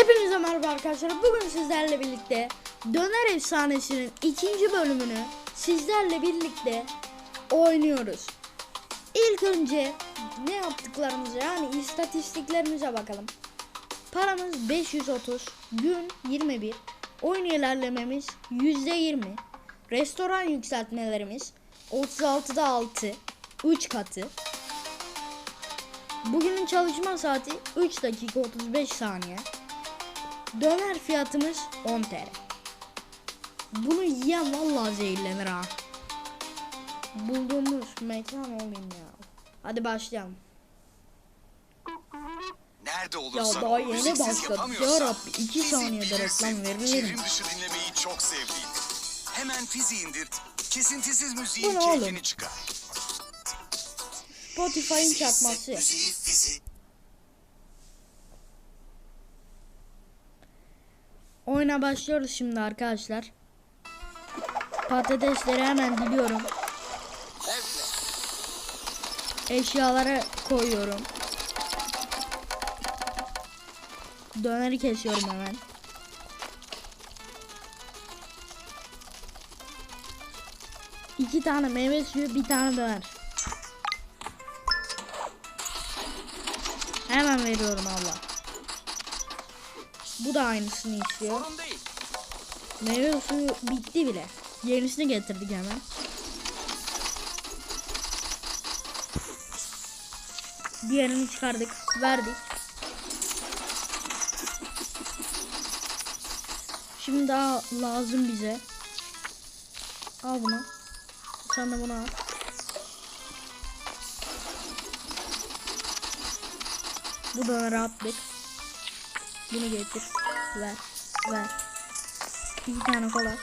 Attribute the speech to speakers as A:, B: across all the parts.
A: Hepinize merhaba arkadaşlar. Bugün sizlerle birlikte Döner Efsanesi'nin ikinci bölümünü sizlerle birlikte oynuyoruz. İlk önce ne yaptıklarımıza yani istatistiklerimize bakalım. Paramız 530, gün 21, oyun ilerlememiz %20, restoran yükseltmelerimiz 36'da 6, 3 katı. Bugünün çalışma saati 3 dakika 35 saniye. Döner fiyatımız 10 TL. Bunu yiyen vallahi zehirlenir ha. Bulduğumuz mekan olayım ya. Hadi başlayalım.
B: Nerede
A: Ya
B: olursan
A: daha
B: ol,
A: yeni başladık. Ya Rabbi 2
B: Fizi
A: saniyede reklam verilir mi?
B: Dışı dinlemeyi çok sevdiğim. Hemen Fizi indir. Kesintisiz müziğin keyfini çıkar.
A: Spotify'ın çakması.
B: Müziği Fizi.
A: Oyuna başlıyoruz şimdi arkadaşlar. Patatesleri hemen diliyorum. Eşyalara koyuyorum. Döneri kesiyorum hemen. İki tane meyve suyu, bir tane döner. Hemen veriyorum abla. Bu da aynısını istiyor.
B: Sorun değil.
A: Meyve suyu bitti bile. Yenisini getirdik hemen. Diğerini çıkardık, verdik. Şimdi daha lazım bize. Al bunu. Sen de bunu al. Bu da rahatlık. Bunu getir. Ver. Ver. İki tane kola.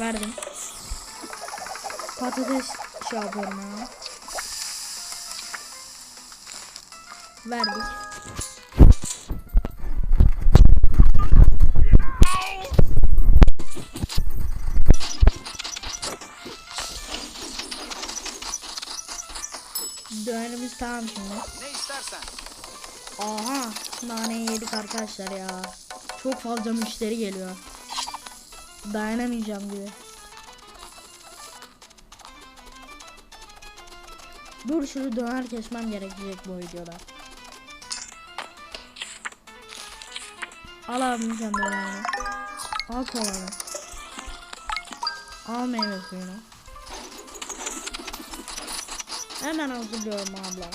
A: Verdim. Patates şey yapıyorum ya. Verdik. Naneyi yedik arkadaşlar ya. Çok fazla müşteri geliyor. Dayanamayacağım gibi. Dur şunu döner kesmem gerekecek bu videoda. Al abim sen dönerini. Al kolanı. Al meyve suyunu. Hemen hazırlıyorum abla.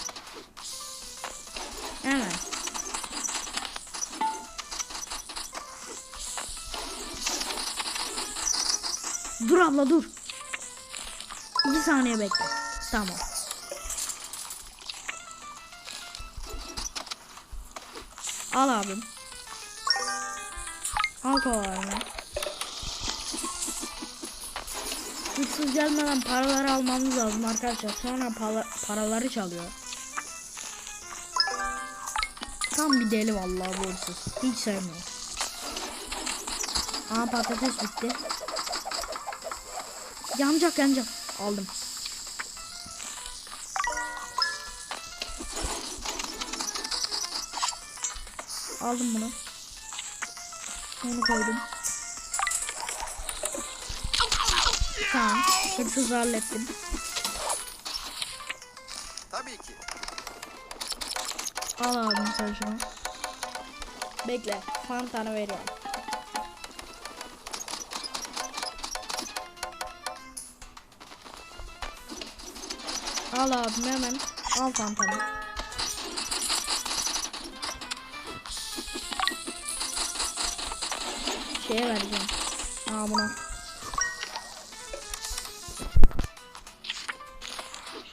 A: Hemen. Dur abla dur. İki saniye bekle. Tamam. Al abim. Al kovalarını. Hırsız gelmeden paraları almamız lazım arkadaşlar. Sonra para, paraları çalıyor. Tam bir deli vallahi bu hırsız. Hiç sevmiyorum. Aa patates bitti. Yanacak yanacak. Aldım. Aldım bunu. Onu koydum. Tamam. Hırsızı hallettim.
B: Tabii ki.
A: Al abim sen şunu. Bekle. Fantana veriyorum. Al abim hemen. Al fantanı. Şeye vereceğim. Aa buna.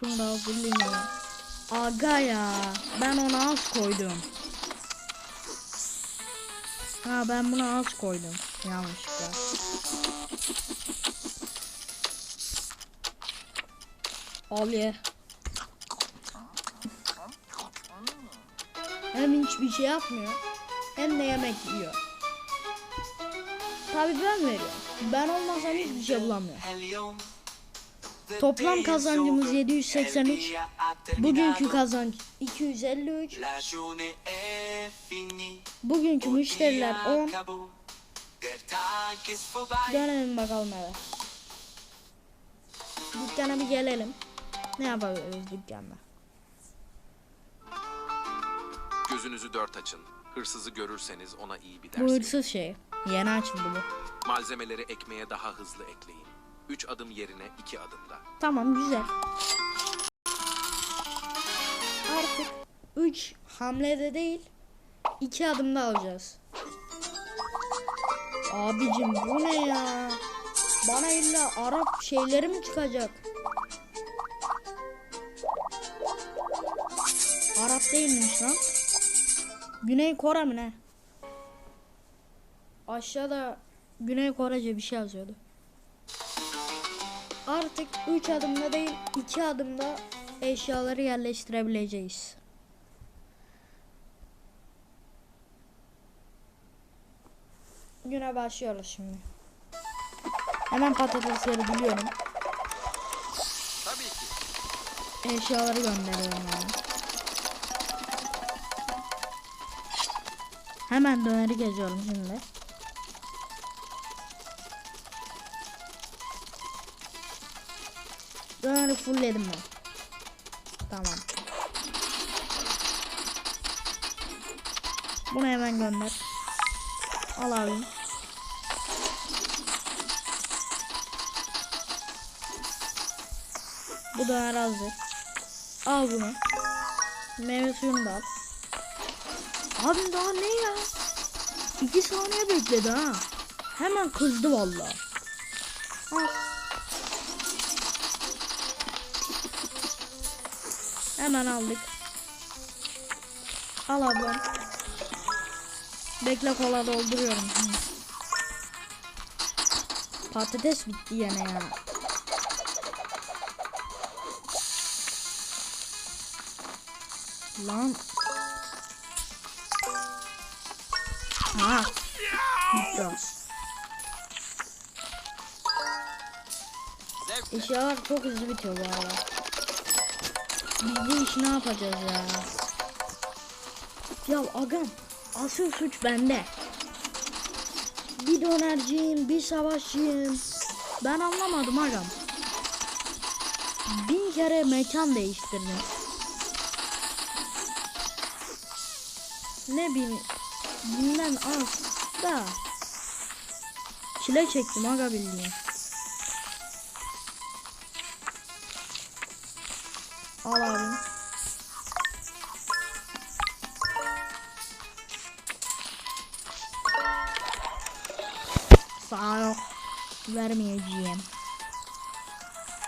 A: Şunu da hazırlayayım ya. Aga ya. Ben ona az koydum. Ha ben buna az koydum. Yanlışlıkla. Al ye. Hem hiçbir şey yapmıyor. Hem de yemek yiyor. Tabii ben veriyorum. Ben olmasam hiçbir şey bulamıyor. Toplam kazancımız 783. Bugünkü kazanç 253. Bugünkü müşteriler 10.
C: Der Tag ist vorbei.
A: Dönelim bakalım eve. Dükkana bir gelelim. Ne yapabiliriz dükkanda?
D: Gözünüzü dört açın. Hırsızı görürseniz ona iyi bir
A: Bu
D: ders verin.
A: hırsız şey. Yeni açıldı bu.
D: Malzemeleri ekmeğe daha hızlı ekleyin. Üç adım yerine iki adımda.
A: Tamam güzel. Artık 3 hamlede değil 2 adımda alacağız. Abicim bu ne ya? Bana illa Arap şeyleri mi çıkacak? Arap değilmiş lan. Güney Kore mi ne? Aşağıda Güney Korece bir şey yazıyordu. Artık 3 adımda değil 2 adımda eşyaları yerleştirebileceğiz. Güne başlıyoruz şimdi. Hemen patatesleri biliyorum.
D: Tabii ki.
A: Eşyaları gönderiyorum yani. Hemen döneri geziyorum şimdi. Döneri fullledim ben. Tamam. Bunu hemen gönder. Al abim. Bu döner hazır. Al bunu. Meyve suyunu da al. Abim daha ne ya? İki saniye bekledi ha. Hemen kızdı vallahi. Al. Hemen aldık. Al ablam. Bekle kola dolduruyorum. Patates bitti yine ya. Lan. Ha. Bitti o. Eşyalar çok hızlı bitiyor bu arada. Biz bu işi ne yapacağız ya? Ya agam asıl suç bende. Bir dönerciyim, bir savaşçıyım. Ben anlamadım agam. Bin kere mekan değiştirdim. Ne bin, binden az da. Çile çektim aga bildiğin. Al abi. Sağ yok. Vermeyeceğim.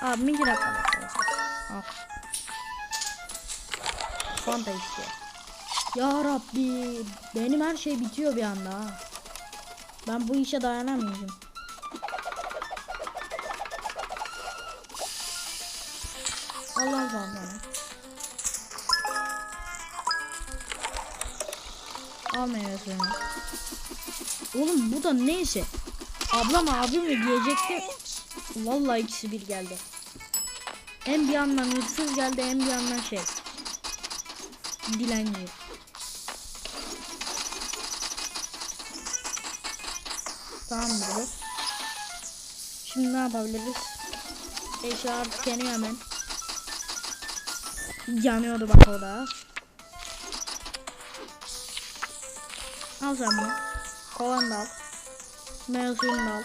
A: Abi bir dakika. Al. Fanta istiyor. Ya Rabbi. Benim her şey bitiyor bir anda. Ben bu işe dayanamayacağım. Allah bana. Al. Oğlum bu da neyse. Ablam abi mi diyecekti. Vallahi ikisi bir geldi. Hem bir yandan hırsız geldi hem bir yandan şey. Dilenci. Tamamdır. Şimdi ne yapabiliriz? Eşya tükeniyor hemen. Yanıyordu bak o da. Al sen bunu. Kovan da al. Meyve da al.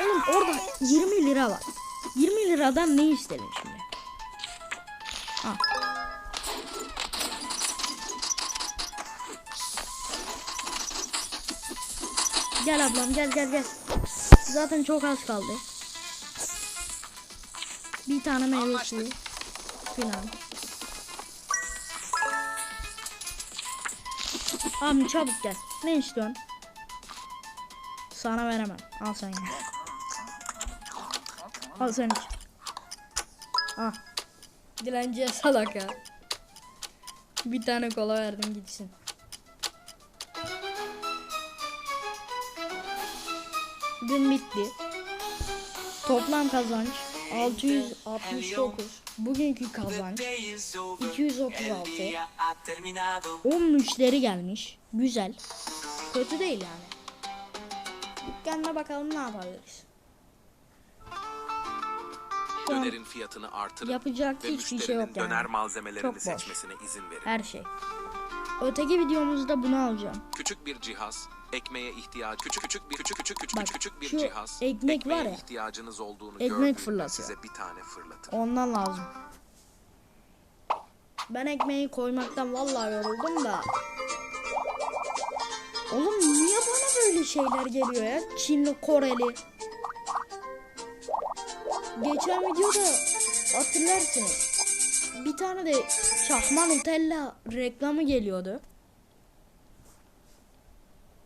A: Oğlum orada 20 lira var. 20 liradan ne istedin şimdi? Al. Gel ablam gel gel gel. Zaten çok az kaldı. Bir tane meyve suyu. Filan. Abi çabuk gel. Ne istiyorsun? Sana veremem. Al sen gel. Al sen iç. Ah. Dilenciye salak ya. Bir tane kola verdim gitsin. Gün bitti. Toplam kazanç 669. Bugünkü kazanç
C: day is over.
A: 236.
C: El día ha terminado.
A: 10 müşteri gelmiş. Güzel. Kötü değil yani. Dükkanına bakalım ne yapabiliriz. Şu
D: Dönerin fiyatını artırın
A: yapacak
D: ve
A: hiçbir şey yok yani.
D: döner malzemelerini
A: Çok boş.
D: seçmesine izin verin.
A: her şey. Öteki videomuzda bunu alacağım.
D: Küçük bir cihaz, ekmeğe ihtiyaç küçük küçük bir küçük küçük küçük
A: Bak,
D: küçük bir
A: şu
D: cihaz.
A: ekmek var ya,
D: ihtiyacınız olduğunu
A: ekmek fırlatıyor.
D: size bir tane fırlatın.
A: Ondan lazım. Ben ekmeği koymaktan vallahi yoruldum da. Oğlum niye bana böyle şeyler geliyor ya? Çinli, Koreli. Geçen videoda hatırlarsınız. Bir tane de çakma Nutella reklamı geliyordu.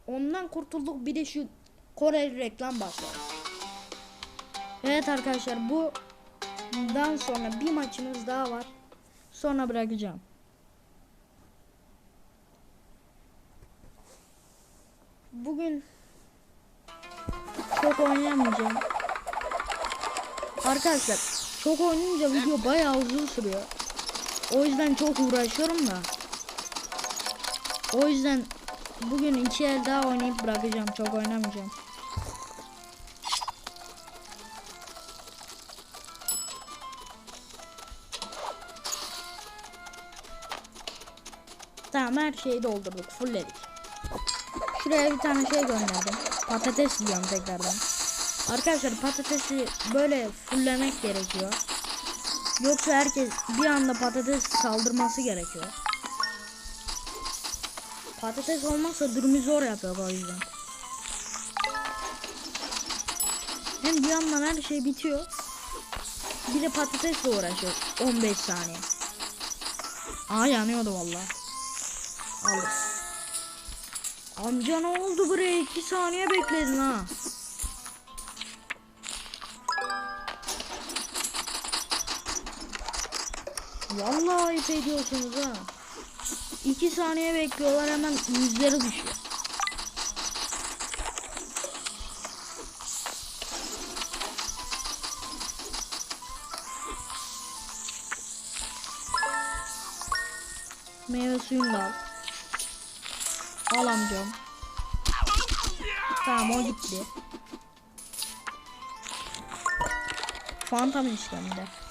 A: Ondan kurtulduk bir de şu Koreli reklam başladı. Evet arkadaşlar bu Bundan sonra bir maçımız daha var. Sonra bırakacağım. Bugün çok oynayamayacağım. Arkadaşlar çok oynayınca video bayağı uzun sürüyor. O yüzden çok uğraşıyorum da. O yüzden bugün iki el daha oynayıp bırakacağım. Çok oynamayacağım. Tamam her şeyi doldurduk. Fullledik. Şuraya bir tane şey gönderdim. Patates diyorum tekrardan. Arkadaşlar patatesi böyle fulllemek gerekiyor. Yoksa herkes bir anda patates saldırması gerekiyor. Patates olmazsa durumu zor yapıyor o yüzden. Hem bir yandan her şey bitiyor. Bir de patatesle uğraşıyor 15 saniye. Aa yanıyordu vallahi. Alır. Amca ne oldu buraya? 2 saniye bekledin ha. Vallahi ayıp ediyorsunuz ha. 2 saniye bekliyorlar hemen yüzleri düşüyor. Meyve suyunu da al. Al amcam. Tamam o gitti. Fanta mı istiyorum bir de?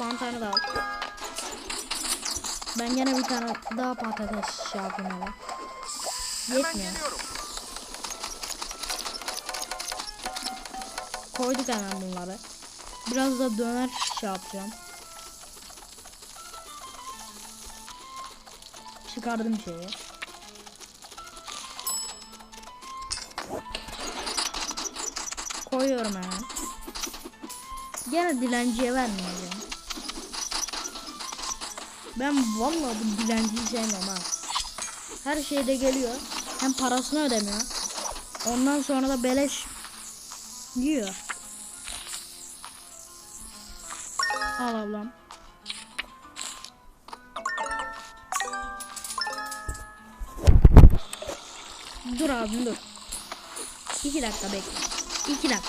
A: Fanta'nı da al. Ben gene bir tane daha patates şey yapayım hele. Yetmiyor. Koyduk hemen bunları. Biraz da döner şey yapacağım. Çıkardım şeyi. Koyuyorum hemen. Gene dilenciye vermeyeceğim. Ben vallahi bu dilenciyi sevmiyorum ha. Her şeyde geliyor. Hem parasını ödemiyor. Ondan sonra da beleş yiyor. Al ablam. Dur abim dur. İki dakika bekle. İki dakika.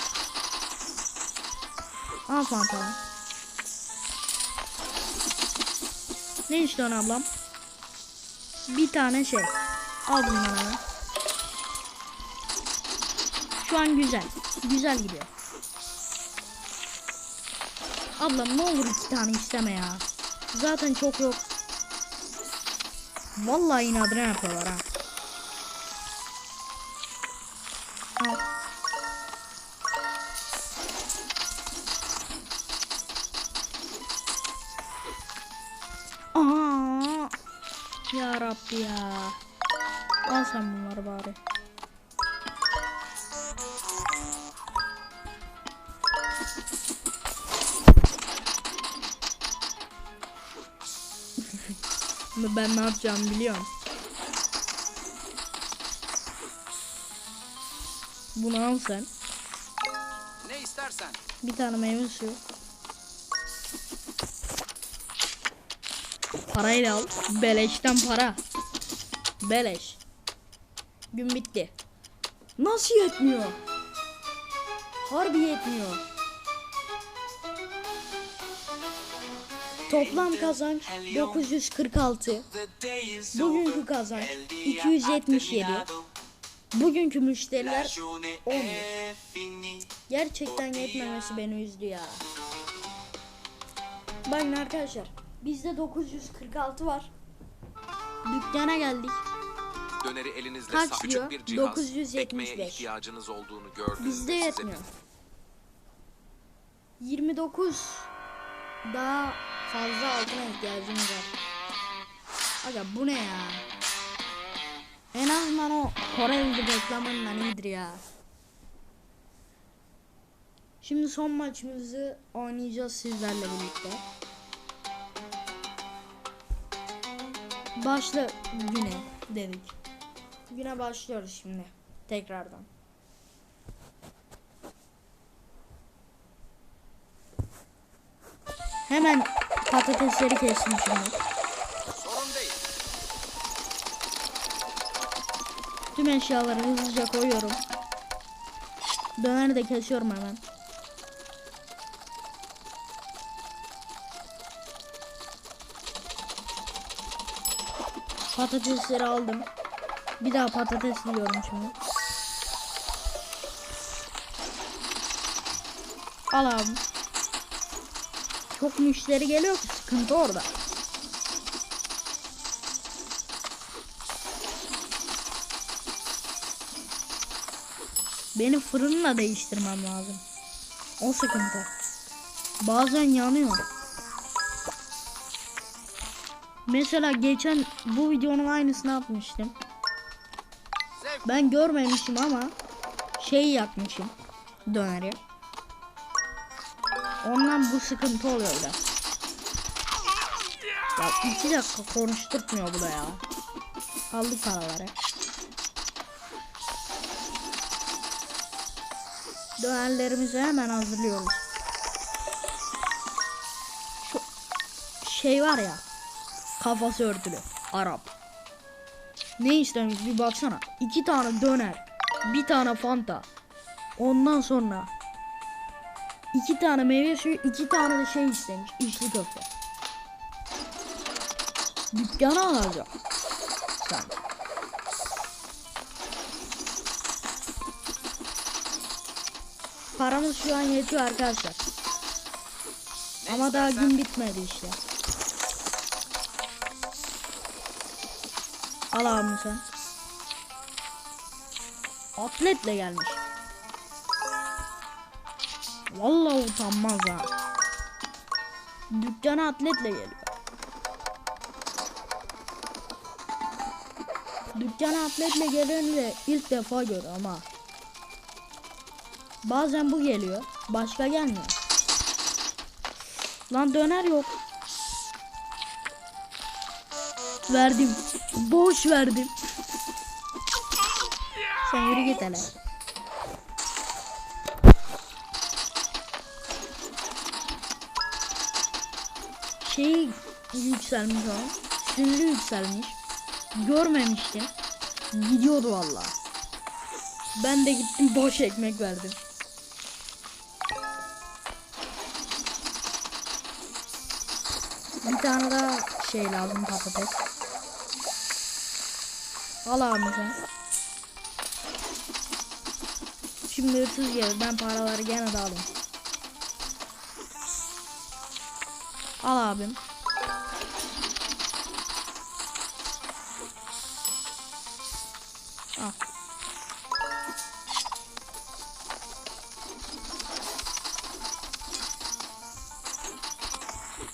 A: Al pantolon. Ne istiyorsun ablam? Bir tane şey. Al bunları. Şu an güzel. Güzel gidiyor. Ablam ne olur iki tane isteme ya. Zaten çok yok. Vallahi inadına yapıyorlar ha. Sen bunları bari. ben ne yapacağımı biliyorum. Bunu al sen.
B: Ne istersen.
A: Bir tane meyve suyu. Parayla al. Beleşten para. Beleş. Gün bitti. Nasıl yetmiyor? Harbi yetmiyor. Toplam kazanç 946. Bugünkü kazanç 277. Bugünkü müşteriler 10. Gerçekten yetmemesi beni üzdü ya. Bakın arkadaşlar bizde 946 var. Dükkana geldik.
D: Döneri elinizle
A: Kaç
D: sağ
A: diyor?
D: küçük bir cihaz.
A: 975.
D: Ekmeğe ihtiyacınız olduğunu gördüğünüzde
A: Bizde
D: size
A: yetmiyor. 29 daha fazla altına ihtiyacımız var. Aga bu ne ya? En azından o Koreli reklamından iyidir ya. Şimdi son maçımızı oynayacağız sizlerle birlikte. Başla güne dedik. Güne başlıyoruz şimdi tekrardan. Hemen patatesleri kestim şimdi.
B: Sorun değil.
A: Tüm eşyaları hızlıca koyuyorum. Döneri de kesiyorum hemen. Patatesleri aldım. Bir daha patates yiyorum şimdi. Al abi. Çok müşteri geliyor ki sıkıntı orada. Benim fırınla değiştirmem lazım. O sıkıntı. Bazen yanıyor. Mesela geçen bu videonun aynısını yapmıştım. Ben görmemişim ama şey yapmışım döneri. Ondan bu sıkıntı oluyor biraz. Ya iki dakika konuşturtmuyor bu da ya. Aldık paraları. Dönerlerimizi hemen hazırlıyoruz. Şu şey var ya. Kafası örtülü. Arap. Ne istemiş bir baksana. İki tane döner. Bir tane fanta. Ondan sonra iki tane meyve suyu, iki tane de şey istemiş. İçli köfte. Dükkana alacak. Sen. Paramız şu an yetiyor arkadaşlar. Ama daha gün bitmedi işte. Al abi sen. Atletle gelmiş. Vallahi utanmaz ha. Dükkana atletle geliyor. Dükkana atletle geleni de ilk defa gör ama. Bazen bu geliyor. Başka gelmiyor. Lan döner yok. Verdim. Boş verdim. Sen yürü git hele. Şey yükselmiş o. Sinirli yükselmiş. Görmemiştim. Gidiyordu valla. Ben de gittim boş ekmek verdim. Bir tane daha şey lazım patates. Sen. Şimdi hırsız gelir. Ben paraları gene de alayım. Al abim. Al.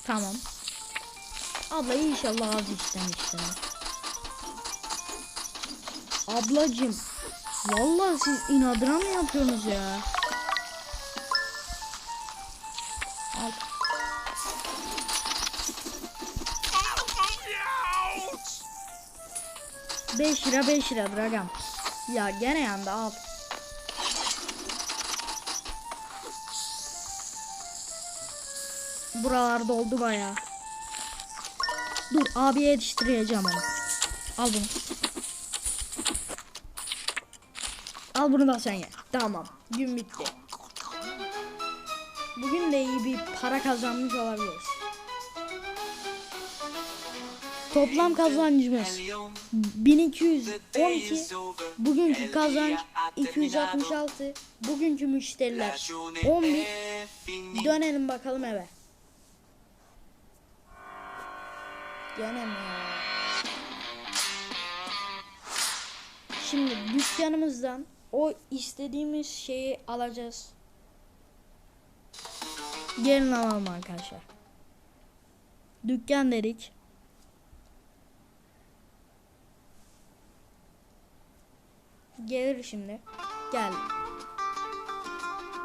A: Tamam. Abla inşallah az istemişsin. Ablacım. Vallahi siz inadına mı yapıyorsunuz ya? Al. Beş lira beş lira agam. Ya gene yandı al. Buralar doldu bayağı. Dur abiye yetiştireceğim onu. Al bunu. Al bunu da sen ye. Tamam. Gün bitti. Bugün de iyi bir para kazanmış olabiliriz. Toplam kazancımız 1212 bugünkü kazanç 266 bugünkü müşteriler 11 dönelim bakalım eve. Gene mi? Şimdi dükkanımızdan o istediğimiz şeyi alacağız. Gelin alalım arkadaşlar. Dükkan dedik. Gelir şimdi. Gel.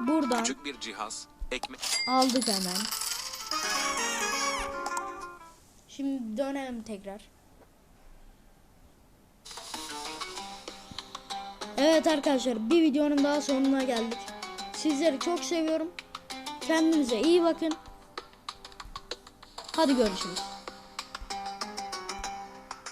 A: Buradan
D: Küçük bir cihaz, ekmek,
A: Aldık hemen. Şimdi dönelim tekrar. Evet arkadaşlar bir videonun daha sonuna geldik. Sizleri çok seviyorum. Kendinize iyi bakın. Hadi görüşürüz.